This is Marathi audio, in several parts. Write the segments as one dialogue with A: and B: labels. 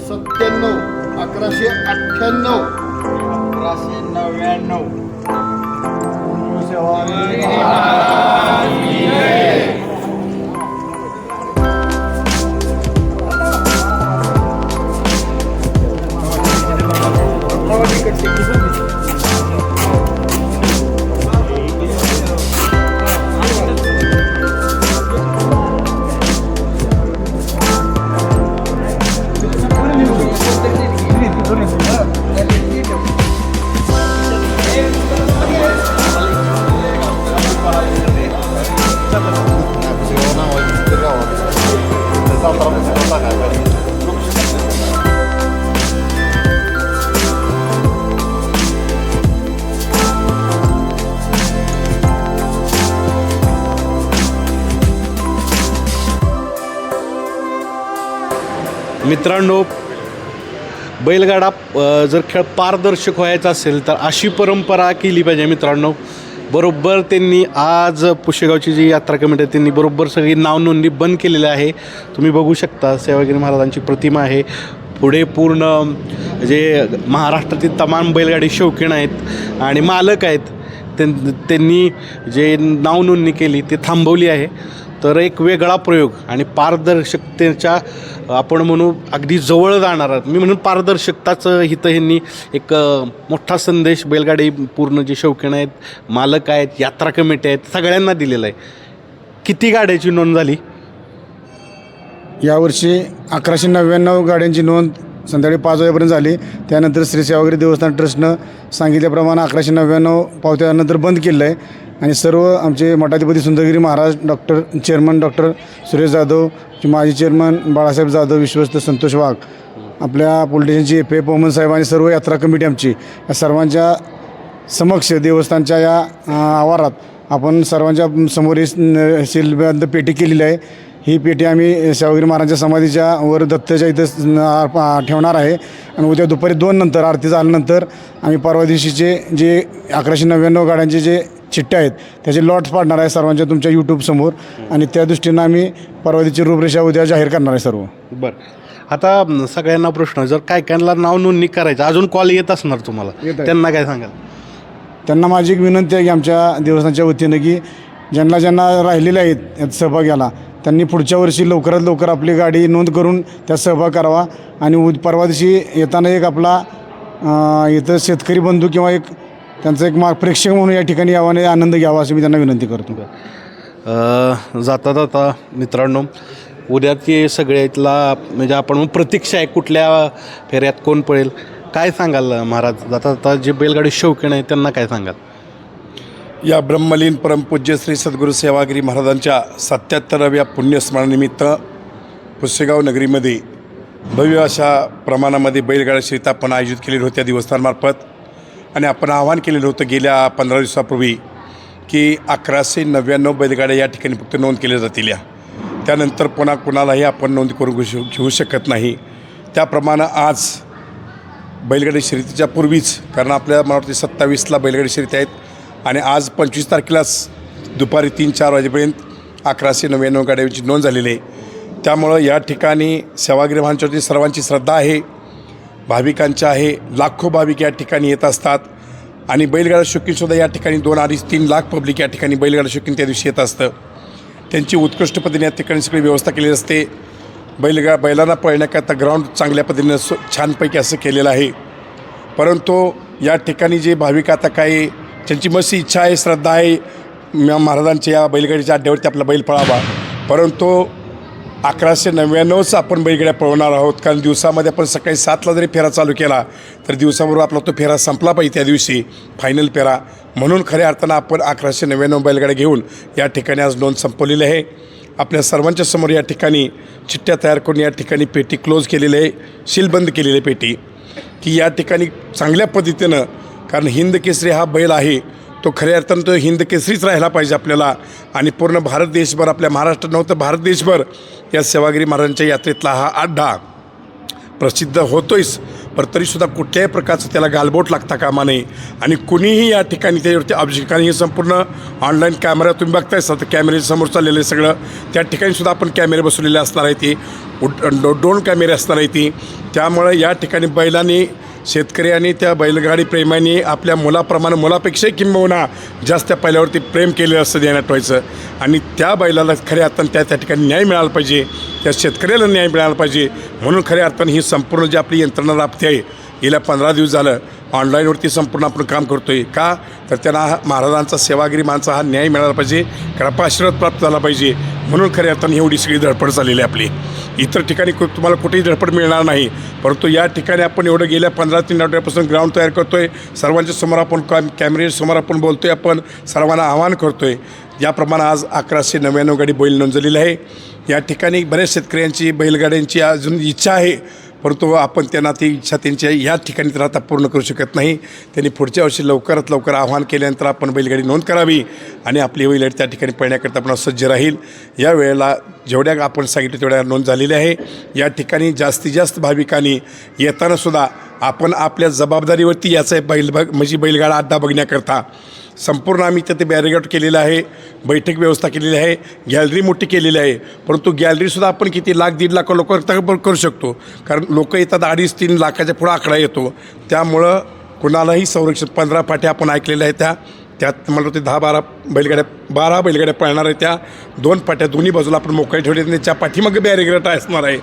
A: सत्त्याण्णव अकराशे अठ्ठ्याण्णव.
B: अकराशे नव्याण्णव.
C: मित्रांनो बैलगाडा जर खेळ पारदर्शक व्हायचा असेल तर अशी परंपरा केली पाहिजे मित्रांनो. बरोबर त्यांनी आज पुशेगावची जी यात्रा कमिटी आहे त्यांनी बरोबर सगळी नाव नोंदणी बंद केलेली आहे. तुम्ही बघू शकता सेवागिरी महाराजांची प्रतिमा आहे. पुढे पूर्ण जे महाराष्ट्रातील तमाम बैलगाडी शौकीन आहेत आणि मालक आहेत त्यां त्यांनी जे नाव नोंदणी केली ती थांबवली आहे. तर एक वेगळा प्रयोग आणि पारदर्शकतेच्या आपण म्हणू अगदी जवळ जाणार मी म्हणून पारदर्शकताचं हिथं ह्यांनी एक मोठा संदेश बैलगाडी पूर्ण जे शौकीन आहेत मालक आहेत यात्रा कमिटी आहेत सगळ्यांना दिलेला आहे. किती गाड्याची नोंद झाली?
D: यावर्षी अकराशे नव्याण्णव गाड्यांची नोंद संध्याकाळी पाच वाजेपर्यंत झाली. त्यानंतर श्री सेवागिरी देवस्थान ट्रस्टनं सांगितल्याप्रमाणे अकराशे नव्याण्णव पावत्यानंतर बंद केलं आहे आणि सर्व आमचे मठाधिपती Sundargiri Maharaj doctor chairman doctor Suresh Jadhav माजी चेअरमन बाळासाहेब जाधव विश्वस्त संतोष वाघ आपल्या पोलिटिशियनची एफ ए पोमन साहेब आणि सर्व यात्रा कमिटी आमची या सर्वांच्या समक्ष देवस्थानच्या या आवारात आपण सर्वांच्या समोर ही न- पेटी केलेली आहे. ही पेटी आम्ही सेवागिरी महाराजांच्या समाधीच्या वर दत्तच्या इथं ठेवणार आहे. आणि उद्या दुपारी दोन नंतर आरती झाल्यानंतर आम्ही परवा दिवशीचे जे अकराशे नव्याण्णव गाड्यांचे जे चिठ्ठ्या आहेत. त्याचे लॉट्स पाडणार आहे सर्वांच्या तुमच्या यूट्यूबसमोर आणि त्या दृष्टीनं आम्ही परवा दिवशी रूपरेषा उद्या जाहीर करणार आहे सर्व.
C: बरं. आता सगळ्यांना प्रश्न जर काय कायला नाव नोंदणी करायचं अजून कॉल येत असणार तुम्हाला. त्यांना काय सांगाल?
D: त्यांना माझी एक विनंती आहे की आमच्या देवस्थानच्या वतीनं की ज्यांना ज्यांना राहिलेले आहेत यात सहभाग घ्यायला. त्यांनी पुढच्या वर्षी लवकरात लवकर आपली गाडी नोंद करून त्यात सहभाग करावा. आणि उद परवा दिवशी येताना एक आपला इथं शेतकरी बंधू किंवा एक त्यांचा एक मा प्रेक्षक म्हणून या ठिकाणी यावा आणि आनंद घ्यावा अशी मी त्यांना विनंती करतो.
C: अ, जाता जाता मित्रांनो उद्या ते सगळ्यातला म्हणजे आपण प्रतीक्षा आहे कुठल्या फेऱ्यात कोण पळेल काय सांगाल महाराज? जाता जाता जे बैलगाडी शौकीन आहे त्यांना काय सांगाल?
E: या ब्रह्मलीन परमपूज्य श्री सद्गुरू सेवागिरी महाराजांच्या सत्याहत्तराव्या पुण्यस्मरणानिमित्त पुसेगाव नगरीमध्ये भव्य अशा प्रमाणामध्ये बैलगाड्या शर्यत आपण आयोजित केलेली होत्या देवस्थानमार्फत. आणि आपण आवाहन केलेलं होतं गेल्या पंधरा दिवसापूर्वी की अकराशे नव्याण्णव बैलगाड्या या ठिकाणी फक्त नोंद केल्या जातील या. त्यानंतर पुन्हा कुणालाही आपण नोंद करून घेऊ घेऊ शकत नाही. त्याप्रमाणे आज बैलगाडी शर्यतीच्या पूर्वीच कारण आपल्या मला वाटते सत्तावीसला बैलगाडी शर्यती आहेत आणि आज पंचवीस तारखेलाच दुपारी तीन चार वाजेपर्यंत अकराशे नव्याण्णव गाड्यांची नोंद झालेली आहे. त्यामुळं या ठिकाणी सेवागिरी महांच्यावरती सर्वांची श्रद्धा आहे. भाविकांच्या आहे. लाखो भाविक या ठिकाणी येत असतात. आणि बैलगाडा शौकीनसुद्धा या ठिकाणी दोन अडीच तीन लाख पब्लिक या ठिकाणी बैलगाडा शौकीन त्या दिवशी येत असतं. त्यांची उत्कृष्ट पद्धतीने या ठिकाणी सगळी व्यवस्था केलेली असते. बैलगा बैलांना पळण्याकरता ग्राउंड चांगल्या पद्धतीनं स छानपैकी असं केलेलं आहे. परंतु या ठिकाणी जे भाविक आता काही त्यांची मस्त इच्छा आहे श्रद्धा आहे महाराजांच्या या बैलगाडीच्या अड्ड्यावरती आपला बैल पळावा. परंतु अकराशे नव्याण्णवच आपण बैलगाड्या पळवणार आहोत. कारण दिवसामध्ये आपण सकाळी सातला जरी फेरा चालू केला तर दिवसाबरोबर आपला तो फेरा संपला पाहिजे त्या दिवशी. फायनल फेरा. म्हणून खऱ्या अर्थानं आपण अकराशे नव्याण्णव बैलगाड्या घेऊन या ठिकाणी आज नोंद संपवलेली आहे. आपल्या सर्वांच्या समोर या ठिकाणी चिठ्ठ्या तयार करून या ठिकाणी पेटी क्लोज केलेली आहे. सीलबंद केलेली आहे पेटी. की या ठिकाणी चांगल्या पद्धतीनं कारण हिंद केसरी हा बैल आहे. तो खऱ्या अर्थानं तो हिंद केसरीच राहिला पाहिजे आपल्याला. आणि पूर्ण भारत देशभर आपल्या महाराष्ट्रात नव्हतं भारत देशभर या सेवागिरी महाराजांच्या यात्रेतला हा अड्डा प्रसिद्ध होतोयच. पण तरीसुद्धा कुठल्याही प्रकारचं त्याला गालबोट लागता कामा नये. आणि कुणीही या ठिकाणी त्याच्यावरती अभिषेकाने हे संपूर्ण ऑनलाईन कॅमेरा तुम्ही बघताय सर कॅमेरे समोर चाललेलं आहे सगळं. त्या ठिकाणी सुद्धा आपण कॅमेरे बसवलेले असणार आहे ती. ड्रोन कॅमेरे असणार आहे ती. त्यामुळं या ठिकाणी बैलांनी शेतकरी आणि त्या बैलगाडी प्रेमाने आपल्या मुलाप्रमाणे मुलापेक्षाही किंबहुना जास्त त्या पहिल्यावरती प्रेम केलेलं असतं देण्यात व्हायचं. आणि त्या बैलाला खऱ्या अर्थानं त्या त्या ठिकाणी न्याय मिळाला पाहिजे. त्या शेतकऱ्याला न्याय मिळाला पाहिजे. म्हणून खऱ्या अर्थानं ही संपूर्ण जी आपली यंत्रणा राबते आहे गेल्या पंधरा दिवस झालं ऑनलाईनवरती संपूर्ण आपण काम करतो आहे का? तर त्यांना महाराजांचा सेवागिरी माणसा हा न्याय मिळाला पाहिजे. कृपाशीर्वाद प्राप्त झाला पाहिजे. म्हणून खऱ्या अर्थानं एवढी सगळी धडपड झालेली आहे आपली. इतर ठिकाणी कु- तुम्हाला कुठेही धडपड मिळणार नाही. परंतु या ठिकाणी आपण एवढं गेल्या पंधरा तीन आठवड्यापासून ग्राउंड तयार करतो आहे सर्वांच्या समोर आपण कॅम कॅमेरेसमोर आपण बोलतो आहे आपण सर्वांना आवाहन करतो आहे याप्रमाणे आज अकराशे नव्याण्णव गाडी बैल नोंदवलेली आहे. या ठिकाणी बऱ्याच शेतकऱ्यांची बैलगाड्यांची अजून इच्छा आहे. परंतु आपण त्यांना ती इच्छा त्यांच्या या ठिकाणी तर आता पूर्ण करू शकत नाही. त्यांनी पुढच्या वर्षी लवकरात लवकर आव्हान केल्यानंतर आपण बैलगाडी नोंद करावी आणि आपली बैलगाडी त्या ठिकाणी पळण्याकरता आपण सज्ज राहील. या वेळेला जेवढ्या आपण सांगितलं तेवढ्या नोंद झालेली आहे. या ठिकाणी जास्तीत जास्त भाविकांनी येतानासुद्धा आपण आपल्या जबाबदारीवरती याचा बैल बघ म्हणजे बैलगाडा अड्डा बघण्याकरता संपूर्ण आम्ही तिथे बॅरिगेट केलेलं आहे बैठक व्यवस्था केलेली आहे गॅलरी मोठी केलेली आहे. परंतु गॅलरीसुद्धा आपण किती लाख दीड लाख लोक करू शकतो. कारण लोक येतात अडीच तीन लाखाच्या पुढं आकडा येतो. त्यामुळं कुणालाही संरक्षण पंधरा पाट्या आपण ऐकलेल्या आहेत त्या. त्यात म्हणलं ते दहा बारा बैलगाड्या बारा बैलगाड्या पळणार आहे त्या. दोन पाट्या दोन्ही बाजूला आपण मोकळे ठेवले त्याच्या पाठीमागे बॅरिगेट असणार आहे.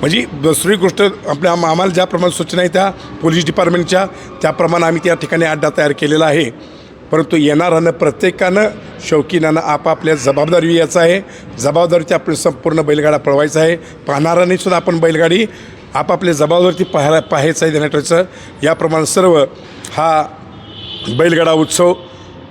E: म्हणजे दुसरी गोष्ट आपल्या आम्हाला ज्याप्रमाणे सूचना आहे त्या पोलीस डिपार्टमेंटच्या त्याप्रमाणे आम्ही त्या ठिकाणी अड्डा तयार केलेला आहे. परंतु येणाऱ्यानं प्रत्येकानं शौकीनानं आपापल्या जबाबदारी याचं आहे. जबाबदारीची आपण संपूर्ण बैलगाडा पळवायचा आहे. पाहणाऱ्याने सुद्धा आपण बैलगाडी आपापल्या जबाबदारीवरती पाहायला पाहायचं आहे देण्याचं. याप्रमाणे सर्व हा बैलगाडा उत्सव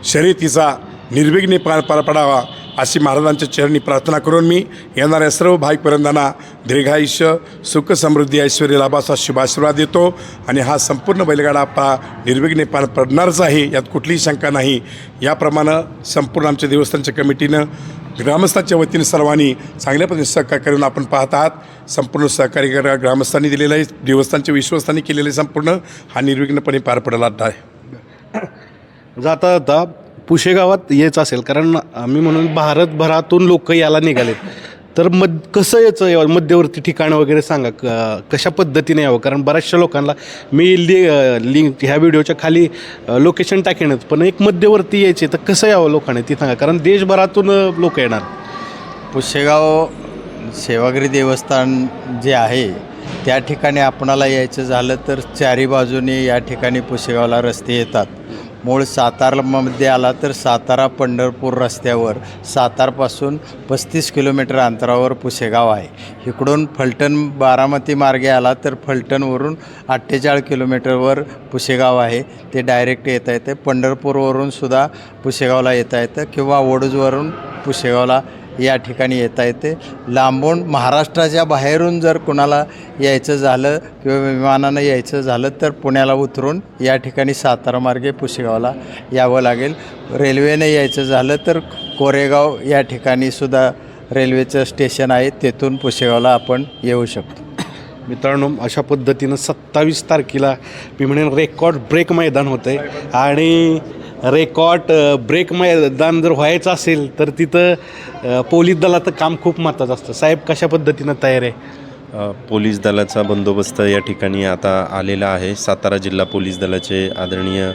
E: शर्यतीचा निर्विघ्ने पार पार पडावा. अशी महाराजांच्या चरणी प्रार्थना करून मी येणाऱ्या सर्व भाविकपर्यंतांना दीर्घायुष्य सुख समृद्धी ऐश्वर्य लाभाचा शुभाशीर्वाद देतो. आणि हा संपूर्ण बैलगाडा आपला निर्विघ्ने पार पडणारच आहे यात कुठलीही शंका नाही. याप्रमाणे संपूर्ण आमच्या देवस्थानच्या कमिटीनं ग्रामस्थांच्या वतीने सर्वांनी चांगल्या पद्धतीने सहकार्य करून आपण पाहत आहात. संपूर्ण सहकार्य करा ग्रामस्थांनी दिलेलं आहे. देवस्थानच्या विश्वस्तांनी केलेलं आहे संपूर्ण. हा निर्विघ्नपणे पार पडला आहे.
C: जाता जाता पुशेगावात येच असेल. कारण आम्ही म्हणून भारतभरातून लोक याला निघालेत. तर मध कसं यायचं यावं? मध्यवर्ती ठिकाणं वगैरे सांगा. क- कशा पद्धतीने यावं? कारण बऱ्याचशा लोकांना मी लि लिंक ह्या व्हिडिओच्या खाली लोकेशन टाकेनच. पण एक मध्यवर्ती यायचे तर कसं यावं लोकांनी? ती सांगा. कारण देशभरातून लोक येणार.
B: पुशेगाव सेवागिरी देवस्थान जे आहे त्या ठिकाणी आपणाला यायचं झालं तर चारी बाजूने या ठिकाणी पुशेगावला रस्ते येतात. मूळ सातारामध्ये आला तर सातारा पंढरपूर रस्त्यावर सातारपासून पस्तीस किलोमीटर अंतरावर पुशेगाव आहे. इकडून फलटण बारामती मार्गे आला तर फलटणवरून अठ्ठेचाळीस किलोमीटरवर पुशेगाव आहे. ते डायरेक्ट येता येतं. पंढरपूरवरून सुद्धा पुशेगावला येता येतं किंवा ओडूजवरून पुशेगावला या ठिकाणी येता येते. लांबून महाराष्ट्राच्या बाहेरून जर कुणाला यायचं झालं किंवा विमानानं यायचं झालं तर पुण्याला उतरून या ठिकाणी सातारा मार्गे पुशेगावला यावं लागेल. रेल्वेने यायचं झालं तर कोरेगाव या ठिकाणी सुद्धा रेल्वेचं स्टेशन आहे. तेथून पुशेगावला आपण येऊ शकतो.
C: मित्रांनो अशा पद्धतीनं सत्तावीस तारखेला मी म्हणेन रेकॉर्ड ब्रेक मैदान होतं आहे आणि रेकॉर्ड ब्रेक मैदान जर व्हायचं असेल तर तिथं पोलीस दलाचं काम खूप महत्त्वाचं असतं. साहेब कशा पद्धतीनं तयार आहे?
F: पोलीस दलाचा बंदोबस्त या ठिकाणी आता आलेला आहे. सातारा जिल्हा पोलीस दलाचे आदरणीय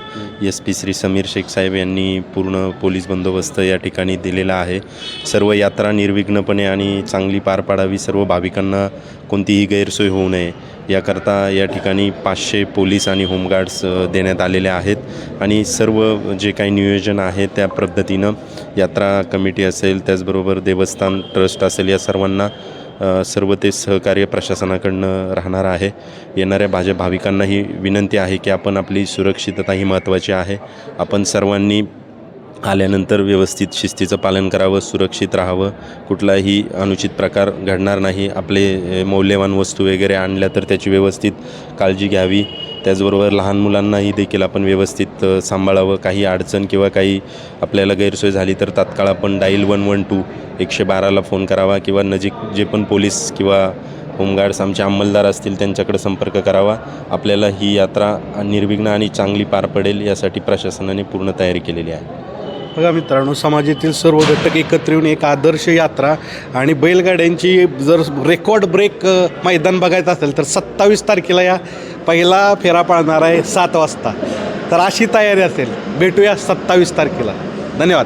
F: एस पी श्री समीर शेख साहेब यांनी पूर्ण पोलीस बंदोबस्त या ठिकाणी दिलेला आहे. सर्व यात्रा निर्विघ्नपणे आणि चांगली पार पाडावी सर्व भाविकांना कोणतीही गैरसोय होऊ नये याकरता या ठिकाणी पाचशे पोलीस आणि होमगार्ड्स देण्यात आलेले आहेत आणि सर्व जे काही नियोजन आहे त्या पद्धतीनं यात्रा कमिटी असेल त्याचबरोबर देवस्थान ट्रस्ट असेल या सर्वांना सर्व ते सहकार्य प्रशासनाकडनं राहणार आहे. येणाऱ्या भाज्या भाविकांना ही विनंती आहे की आपण आपली सुरक्षितता ही महत्त्वाची आहे. आपण सर्वांनी आल्यानंतर व्यवस्थित शिस्तीचं पालन करावं सुरक्षित राहावं. कुठलाही अनुचित प्रकार घडणार नाही. आपले मौल्यवान वस्तू वगैरे आणल्या तर त्याची व्यवस्थित काळजी घ्यावी. त्याचबरोबर लहान मुलांनाही देखील आपण व्यवस्थित सांभाळावं. काही अडचण किंवा काही आपल्याला गैरसोय झाली तर तात्काळ आपण डाईल वन वन टू एकशे बाराला फोन करावा किंवा नजीक जे पण पोलीस किंवा होमगार्ड्स आमचे अंमलदार असतील त्यांच्याकडे संपर्क करावा. आपल्याला ही यात्रा निर्विघ्न आणि चांगली पार पडेल यासाठी प्रशासनाने पूर्ण तयारी केलेली आहे.
C: बघा मित्रांनो समाजातील सर्व घटक एकत्र येऊन एक आदर्श यात्रा आणि बैलगाड्यांची जर रेकॉर्ड ब्रेक मैदान बघायचं असेल तर सत्तावीस तारखेला या पहिला फेरा पाळणार आहे सात वाजता. तर अशी तयारी असेल. भेटूया सत्तावीस तारखेला. धन्यवाद.